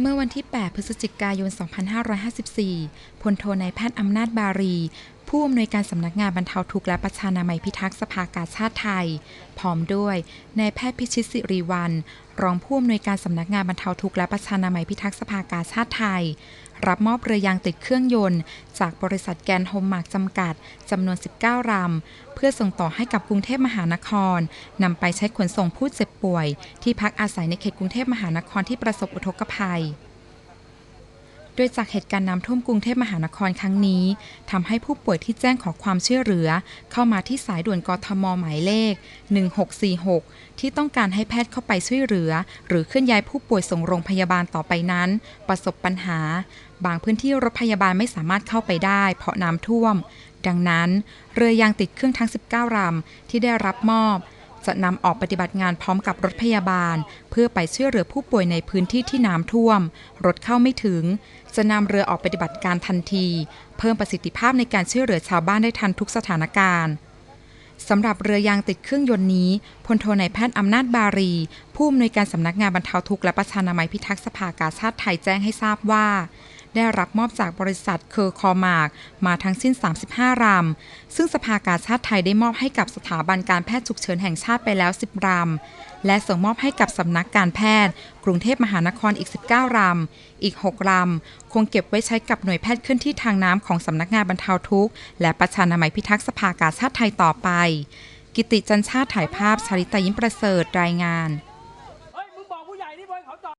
เมื่อวันที่ 8 พฤศจิกายน 2554 พลโทนายแพทย์อำนาจบารี ผู้อำนวยการสำนักงานบรรเทาทุกข์และประชานามัยพิทักษ์สภากาชาติไทย พร้อมด้วยนายแพทย์พิชิตสิริวัลรองผู้อำนวยการสำนักงานบรรเทาทุกข์และประชานามัยพิทักษ์สภากาชาติไทย รับมอบเรือยางติดเครื่องยนต์ จากบริษัทแกนโฮมมาร์กจำกัดจำนวน 19 ลำ เพื่อส่งต่อให้กับกรุงเทพมหานครนำไปใช้ขนส่งผู้เจ็บป่วย ที่พักอาศัยในเขตกรุงเทพมหานครที่ประสบอุทกภัย โดยจากเหตุการณ์น้ำท่วมกรุงเทพมหานครครั้งนี้ทำให้ผู้ป่วยที่แจ้งขอความช่วยเหลือ เข้ามาที่สายด่วนกทมหมายเลข 1646 ที่ต้องการให้แพทย์เข้าไปช่วยเหลือ หรือเคลื่อนย้ายผู้ป่วยส่งโรงพยาบาลต่อไปนั้น ประสบปัญหา บางพื้นที่รถพยาบาลไม่สามารถเข้าไปได้ เพราะน้ำท่วม ดังนั้น เรือยางติดเครื่องทั้ง 19ลำที่ได้รับมอบ จะนำออกปฏิบัติงานพร้อมกับรถพยาบาล เพื่อไปช่วยเหลือผู้ป่วยในพื้นที่ที่น้ำท่วม รถเข้าไม่ถึง จะนำเรือออกปฏิบัติการทันที เพิ่มประสิทธิภาพในการช่วยเหลือชาวบ้านได้ทันทุกสถานการณ์สำหรับเรือยางติดเครื่องยนต์นี้พลโทนายแพทย์อำนาจบารี ผู้อำนวยการสำนักงานบรรเทาทุกข์และประชานามัยพิทักษ์สภากาชาติไทยแจ้งให้ทราบว่า ได้รับมอบจากบริษัทเคอร์คอมากมาทั้งสิ้น 35 รำ ซึ่งสภากาชาติไทยได้มอบให้กับสถาบันการแพทย์ฉุกเฉินแห่งชาติไปแล้ว 10 รำ และส่งมอบให้กับสำนักการแพทย์ กรุงเทพมหานครอีก 19 รำ อีก 6 รำ คงเก็บไว้ใช้กับหน่วยแพทย์เคลื่อนที่ทางน้ำของสำนักงานบรรเทาทุกข์ และประชานามัยพิทักษ์สภากาชาติไทยต่อไป กิติจันชาติถ่ายภาพชาริตายิ้มประเสริฐรายงาน